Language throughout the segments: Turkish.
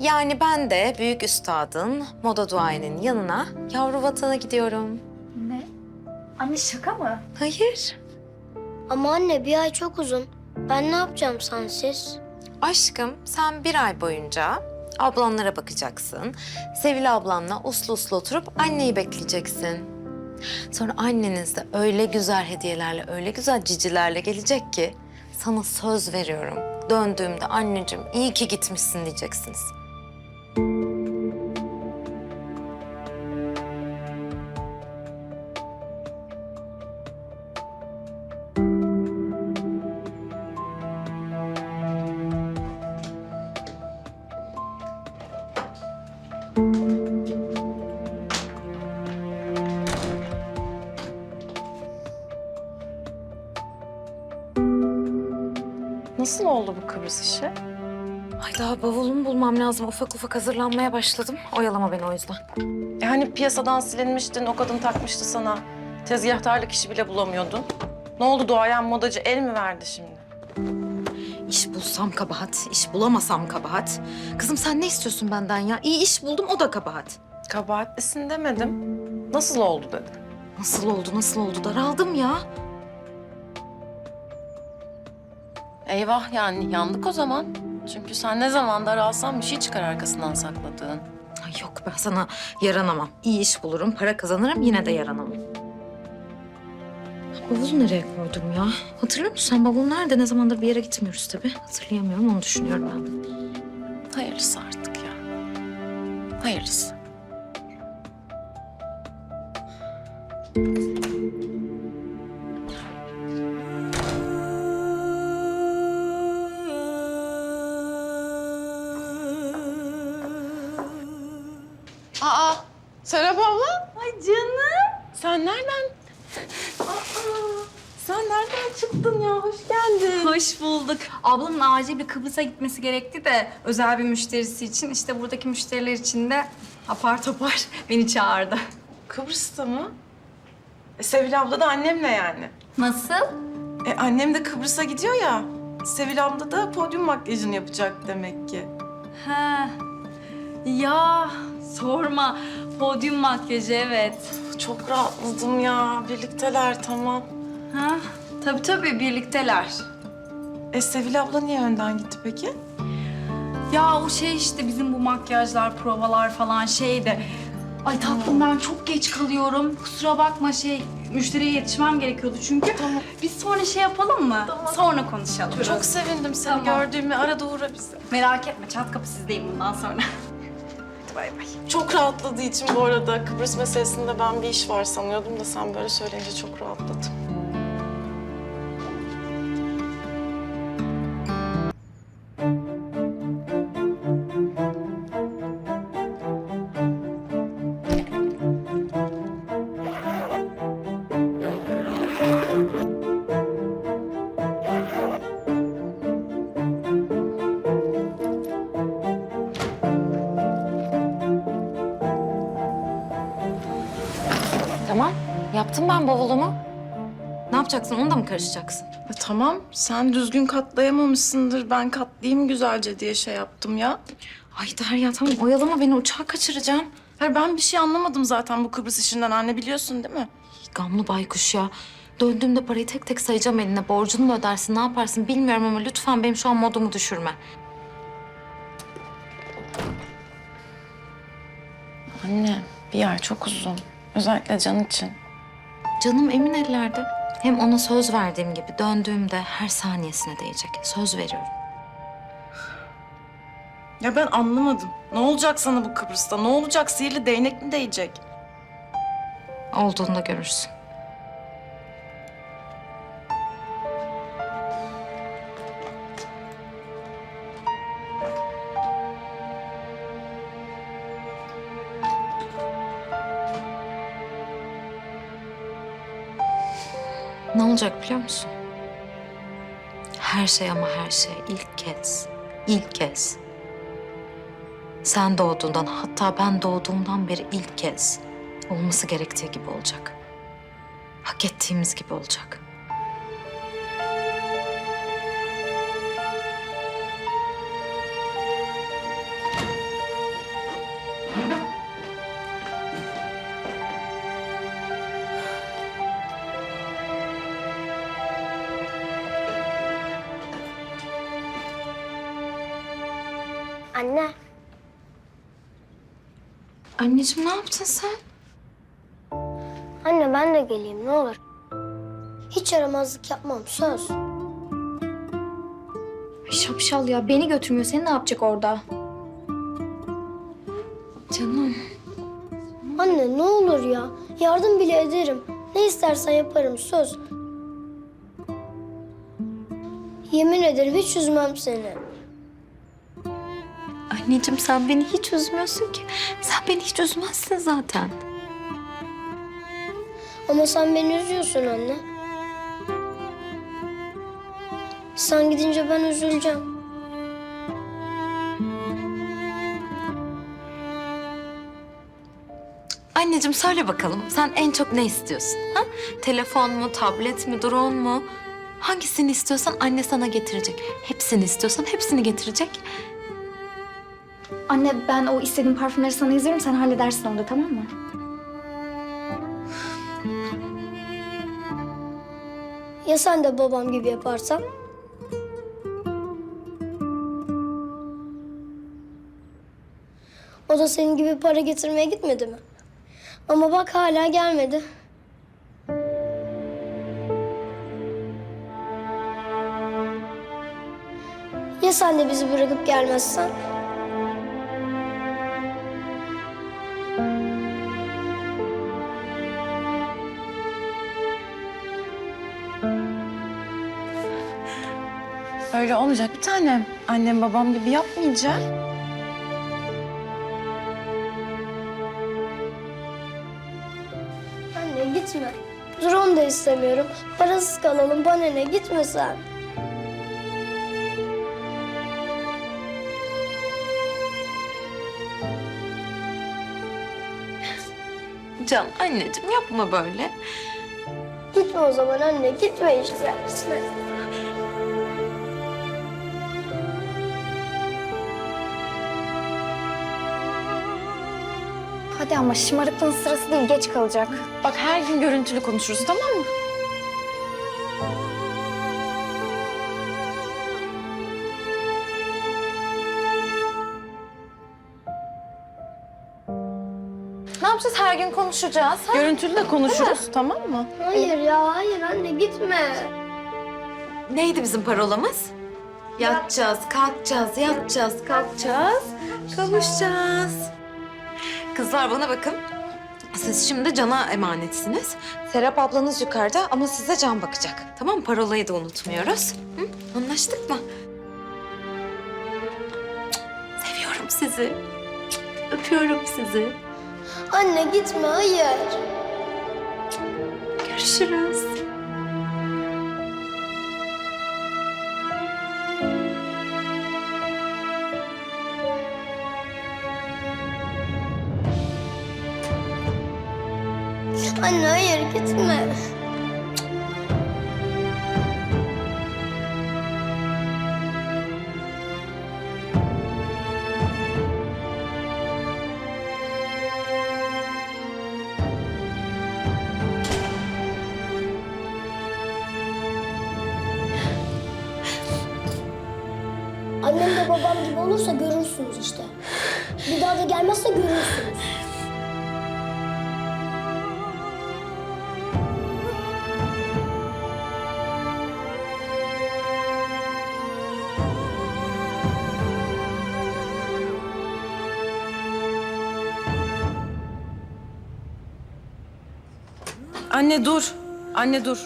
Yani ben de büyük üstadın, moda duayenin yanına yavru vatana gidiyorum. Ne? Anne şaka mı? Hayır. Ama anne bir ay çok uzun. Ben ne yapacağım sensiz? Aşkım sen bir ay boyunca ablanlara bakacaksın. Sevil ablanla uslu uslu oturup anneyi bekleyeceksin. Sonra anneniz de öyle güzel hediyelerle, öyle güzel cicilerle gelecek ki sana söz veriyorum. Döndüğümde anneciğim iyi ki gitmişsin diyeceksiniz. Nasıl oldu bu Kıbrıs işi? Ay daha bavulumu bulmam lazım. Ufak ufak hazırlanmaya başladım. Oyalama beni o yüzden. E hani piyasadan silinmiştin, o kadın takmıştı sana. Tezgahtarlık işi bile bulamıyordun. Ne oldu doğayan modacı el mi verdi şimdi? İş bulsam kabahat, iş bulamasam kabahat. Kızım sen ne istiyorsun benden ya? İyi iş buldum o da kabahat. Kabahatlisin demedim. Nasıl oldu dedi. Nasıl oldu, nasıl oldu? Daraldım ya. Eyvah yani yandık o zaman. Çünkü sen ne zaman daralsan bir şey çıkar arkasından sakladığın. Ay yok ben sana yaranamam. İyi iş bulurum, para kazanırım yine de yaranamam. Bavulu nereye koydum ya? Hatırlıyor musun sen bavul nerede? Ne zamandır bir yere gitmiyoruz tabii. Hatırlayamıyorum onu düşünüyorum ben. de. Hayırlısı artık ya. Hayırlısı. Hoş bulduk. Ablamın acil bir Kıbrıs'a gitmesi gerekti de özel bir müşterisi için işte buradaki müşteriler için de apar topar beni çağırdı. Kıbrıs'ta mı? E, Sevil abla da annemle yani. Nasıl? E, annem de Kıbrıs'a gidiyor ya. Sevil abla da podyum makyajını yapacak demek ki. Ha. Ya sorma. Podyum makyajı evet. Çok rahatladım ya. Birlikteler tamam. Ha? Tabii tabii birlikteler. E Sevil abla niye önden gitti peki? Ya o şey işte bizim bu makyajlar, provalar falan şeydi. Ay tatlım ben çok geç kalıyorum. Kusura bakma şey müşteriye yetişmem gerekiyordu çünkü. Tamam. Biz sonra şey yapalım mı? Sonra konuşalım. Çok sevindim seni Tamam. gördüğüme. Arada uğra bize. Merak etme çat kapı sizdeyim bundan sonra. Hadi bay bay. Çok rahatladığı için bu arada Kıbrıs meselesinde ben bir iş var sanıyordum da sen böyle söyleyince çok rahatladım. Yaptım ben bavulumu. Ne yapacaksın? Onu da mı karışacaksın? E, tamam sen düzgün katlayamamışsındır. Ben katlayayım güzelce diye şey yaptım ya. Ay Derya tamam oyalama beni uçağa kaçıracağım. Hayır ben bir şey anlamadım zaten bu Kıbrıs işinden anne biliyorsun değil mi? Gamlı baykuş ya. Döndüğümde parayı tek tek sayacağım eline. Borcunu mu ödersin, ne yaparsın bilmiyorum ama lütfen benim şu an modumu düşürme. Anne bir yer çok uzun. Özellikle Can için. Canım emin ellerde. Hem ona söz verdiğim gibi döndüğümde her saniyesine değecek. Söz veriyorum. Ya ben anlamadım. Ne olacak sana bu Kıbrıs'ta? Ne olacak? Sihirli değnek mi değecek? Olduğunda görürsün. Olacak biliyor musun? Her şey ama her şey ilk kez, ilk kez. Sen doğduğundan hatta ben doğduğumdan beri ilk kez olması gerektiği gibi olacak. Hak ettiğimiz gibi olacak. Anne, Anneciğim ne yaptın sen? anne ben de geleyim ne olur. Hiç yaramazlık yapmam söz. Şapşal ya beni götürmüyor. Seni ne yapacak orada? Canım. Anne ne olur ya. Yardım bile ederim. Ne istersen yaparım söz. Yemin ederim hiç üzmem seni. Anneciğim sen beni hiç üzmüyorsun ki. Sen beni hiç üzmezsin zaten. Ama sen beni üzüyorsun anne. Sen gidince ben üzüleceğim. Anneciğim söyle bakalım sen en çok ne istiyorsun? Ha? Telefon mu, tablet mi, drone mu? Hangisini istiyorsan anne sana getirecek. Hepsini istiyorsan hepsini getirecek. Anne ben o istediğim parfümleri sana yazıyorum. Sen halledersin onu da tamam mı? Ya sen de babam gibi yaparsan? O da senin gibi para getirmeye gitmedi mi? Ama bak hala gelmedi. Ya sen de bizi bırakıp gelmezsen? Öyle olmayacak bir tanem. Annem babam gibi yapmayacak. Anne gitme. Drone da istemiyorum. Parasız kalalım bana ne gitme sen. Can anneciğim yapma böyle. Gitme o zaman anne gitme işte. Hadi ama şımarıklığın sırası değil. Geç kalacak. Bak her gün görüntülü konuşuruz tamam mı? Ne yapacağız her gün konuşacağız. Ha? Görüntülü de konuşuruz tamam mı? Hayır ya hayır anne gitme. Neydi bizim parolamız? Yatacağız, kalkacağız, yatacağız, kalkacağız, kavuşacağız. Kızlar bana bakın. Siz şimdi Can'a emanetsiniz. Serap ablanız yukarıda ama size Can bakacak. Tamam? Parolayı da unutmuyoruz. Hı? Anlaştık mı? Seviyorum sizi. Öpüyorum sizi. Anne gitme hayır. Görüşürüz. Anne hayır gitme. Annem de babam gibi olursa görürsünüz işte. Bir daha da gelmezse görürsünüz. Anne dur. Anne dur.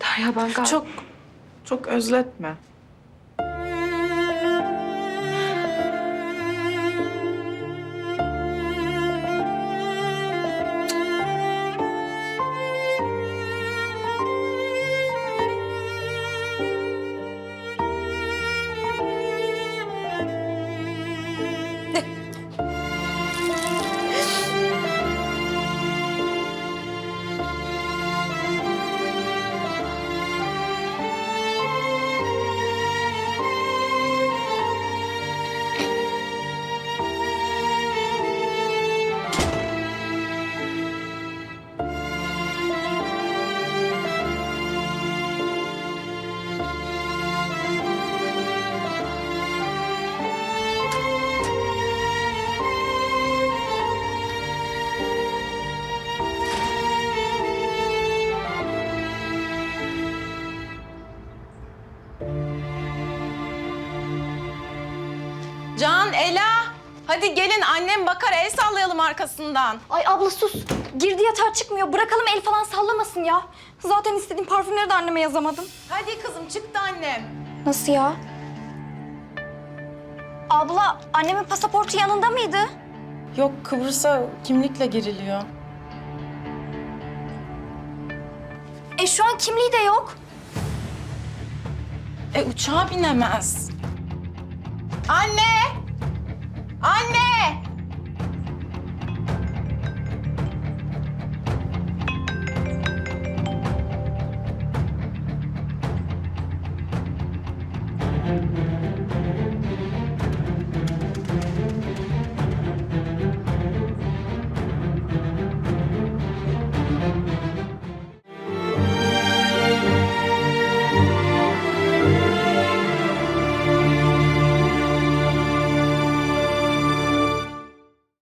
Derya ben galiba... Çok çok özletme. Can, Ela. Hadi gelin annem bakar el sallayalım arkasından. Ay abla sus. Girdi yatağa çıkmıyor. Bırakalım el falan sallamasın ya. Zaten istediğim parfümleri de anneme yazamadım. Hadi kızım çıktı annem. Nasıl ya? Abla annemin pasaportu yanında mıydı? Yok Kıbrıs'a kimlikle giriliyor. E şu an kimliği de yok. E uçağa binemez. Anne! Anne!